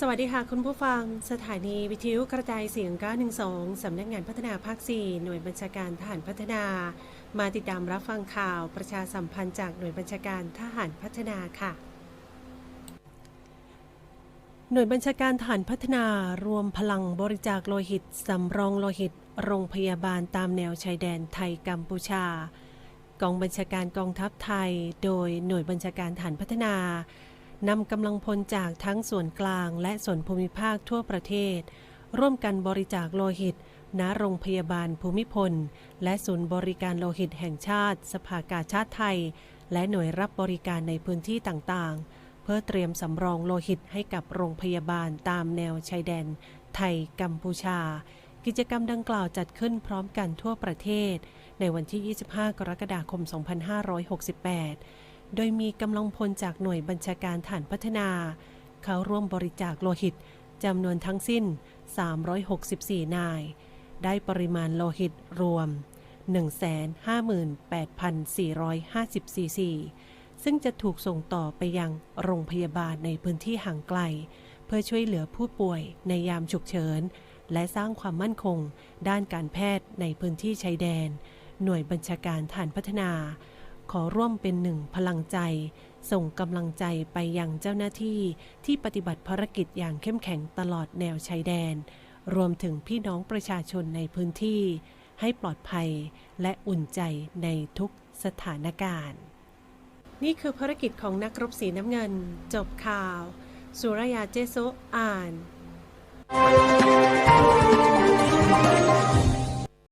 สวัสดีค่ะคุณผู้ฟัง สถานีวิทยุกระจายเสียง 912 สำนักงานพัฒนาภาค 4 หน่วยบัญชาการทหารพัฒนา มาติดตามรับฟังข่าวประชาสัมพันธ์จากหน่วยบัญชาการทหารพัฒนาค่ะ หน่วยบัญชาการทหารพัฒนารวมพลังบริจาคโลหิตสำรองโลหิต โรงพยาบาลตามแนวชายแดนไทยกัมพูชากองบัญชาการกองทัพไทย โดยหน่วยบัญชาการฐานพัฒนา นำกำลังพลจากทั้งส่วนกลางและส่วนภูมิภาคทั่วประเทศ ร่วมกันบริจาคโลหิต ณ โรงพยาบาลภูมิพล และศูนย์บริการโลหิตแห่งชาติ สภากาชาติไทย และหน่วยรับบริการในพื้นที่ต่างๆ เพื่อเตรียมสำรองโลหิตให้กับโรงพยาบาลตามแนวชายแดน ไทยกัมพูชา กิจกรรมดังกล่าวจัดขึ้นพร้อมกันทั่วประเทศ ในวันที่ 25 กรกฎาคม 2568 โดยมีกำลังพลจากหน่วยบัญชาการฐานพัฒนา เขาร่วมบริจาคโลหิตจำนวนทั้งสิ้น 364 นาย ได้ปริมาณโลหิตรวม 158,450ซีซีซึ่งจะถูกส่งต่อไปยังโรงพยาบาลในพื้นที่ห่างไกล เพื่อช่วยเหลือผู้ป่วยในยามฉุกเฉิน และสร้างความมั่นคง ด้านการแพทย์ในพื้นที่ชายแดน หน่วยบัญชาการฐานพัฒนา ขอร่วมเป็นหนึ่งพลังใจ ส่งกำลังใจไปยังเจ้าหน้าที่ที่ปฏิบัติภารกิจอย่างเข้มแข็งตลอดแนวชายแดน รวมถึงพี่น้องประชาชนในพื้นที่ ให้ปลอดภัยและอุ่นใจในทุกสถานการณ์ นี่คือภารกิจของนักรบสีน้ำเงิน จบข่าว สุรยาเจโซอ่าน